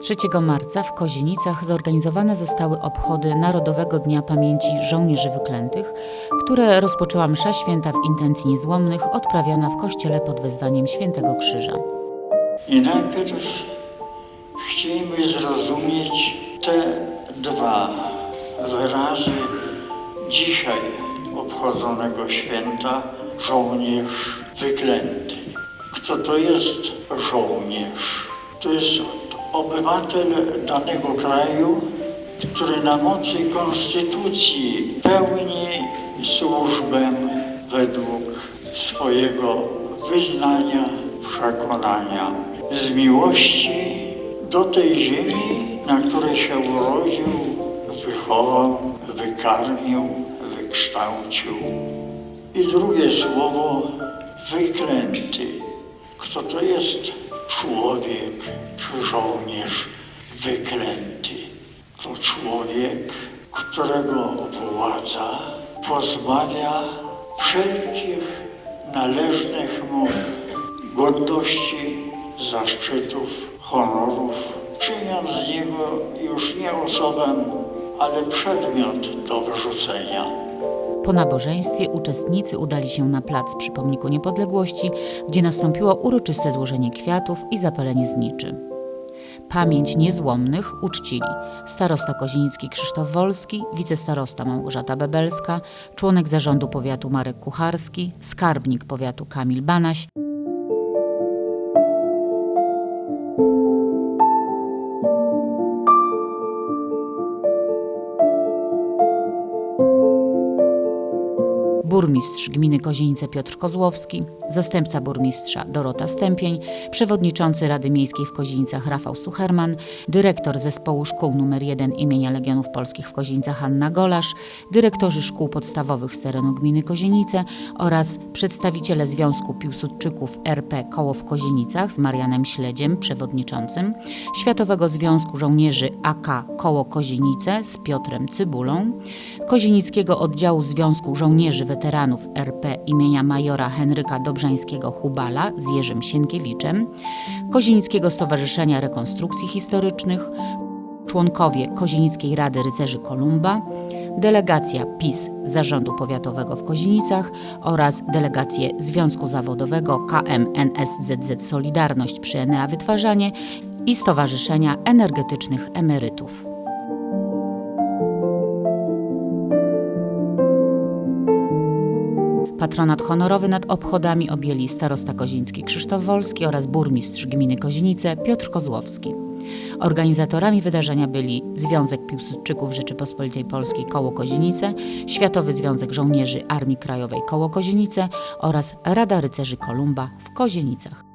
3 marca w Kozienicach zorganizowane zostały obchody Narodowego Dnia Pamięci Żołnierzy Wyklętych, które rozpoczęła msza święta w intencji niezłomnych odprawiona w kościele pod wezwaniem Świętego Krzyża. I najpierw chcieliby zrozumieć te dwa wyrazy dzisiaj obchodzonego święta żołnierz wyklęty. Kto to jest żołnierz? To jest obywatel danego kraju, który na mocy konstytucji pełni służbę według swojego wyznania, przekonania, z miłości do tej ziemi, na której się urodził, wychował, wykarmił, wykształcił. I drugie słowo wyklęty. Kto to jest człowiek czy żołnierz wyklęty? To człowiek, którego władza pozbawia wszelkich należnych mu godności, zaszczytów, honorów, czyniąc z niego już nie osobę, ale przedmiot do wyrzucenia. Po nabożeństwie uczestnicy udali się na plac przy Pomniku Niepodległości, gdzie nastąpiło uroczyste złożenie kwiatów i zapalenie zniczy. Pamięć niezłomnych uczcili starosta kozienicki Krzysztof Wolski, wicestarosta Małgorzata Bebelska, członek zarządu powiatu Marek Kucharski, skarbnik powiatu Kamil Banaś, burmistrz gminy Kozienice Piotr Kozłowski, zastępca burmistrza Dorota Stępień, przewodniczący Rady Miejskiej w Kozienicach Rafał Sucherman, dyrektor zespołu szkół nr 1 imienia Legionów Polskich w Kozienicach Hanna Golasz, dyrektorzy szkół podstawowych z terenu gminy Kozienice oraz przedstawiciele Związku Piłsudczyków RP Koło w Kozienicach z Marianem Śledziem, przewodniczącym, Światowego Związku Żołnierzy AK Koło Kozienice z Piotrem Cybulą, Kozienickiego Oddziału Związku Żołnierzy Weteranów RP imienia majora Henryka Dobrzańskiego-Hubala z Jerzym Sienkiewiczem, Kozienickiego Stowarzyszenia Rekonstrukcji Historycznych, członkowie Kozienickiej Rady Rycerzy Kolumba, delegacja PiS Zarządu Powiatowego w Kozienicach oraz delegacje Związku Zawodowego KMNSZZ Solidarność przy Enea Wytwarzanie i Stowarzyszenia Energetycznych Emerytów. Patronat honorowy nad obchodami objęli starosta koziński Krzysztof Wolski oraz burmistrz gminy Kozienice Piotr Kozłowski. Organizatorami wydarzenia byli Związek Piłsudczyków Rzeczypospolitej Polskiej Koło Kozienice, Światowy Związek Żołnierzy Armii Krajowej Koło Kozienice oraz Rada Rycerzy Kolumba w Kozienicach.